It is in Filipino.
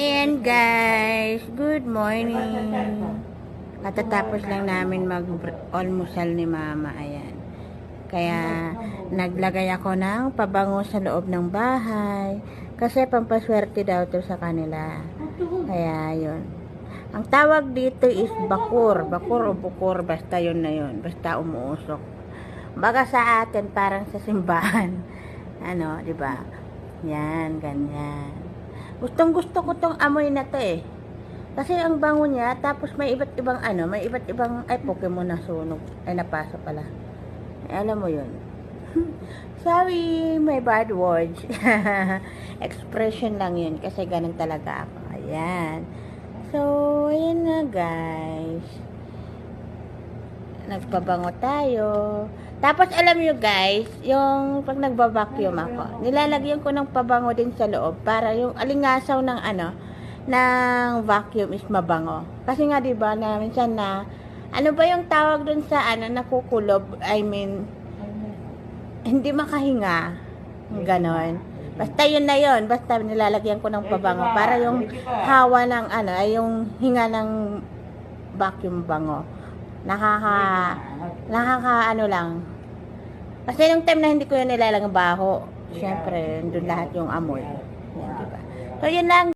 Ayan guys, good morning. Katatapos lang namin mag-almusal ni mama, ayan. Kaya naglagay ako ng pabango sa loob ng bahay. Kasi pampaswerte daw to sa kanila. Kaya yun. Ang tawag dito is bakur. Bakur o bukur, basta yun na yun. Basta umuusok. Baga sa atin, parang sa simbahan. Ano, di ba? Yan, ganyan. Gustong gusto ko tong amoy na to eh. Kasi ang bango niya, tapos may iba't ibang ano, may iba't ibang, ay Pokemon na sunog. Ay napasok pala. Eh, alam mo yun. Sorry, my bad words. Expression lang yun, kasi ganun talaga ako. Ayan. So, ayan na guys. Nagpabango tayo. Tapos alam nyo guys, yung pag nagba-vacuum ako, nilalagyan ko ng pabango din sa loob para yung alingasaw ng ano, ng vacuum is mabango. Kasi nga 'di ba na minsan na ano ba yung tawag dun sa ano nakukulob? I mean hindi makahinga. Ganon. Basta yun na yun. Basta nilalagyan ko ng pabango para yung hawa ng ano, ay yung hinga ng vacuum bango. Nakaka nakaka ano lang. Kasi yung time na hindi ko yun nilalang baho, syempre, doon lahat yung amoy. Yan, diba? So, yun lang.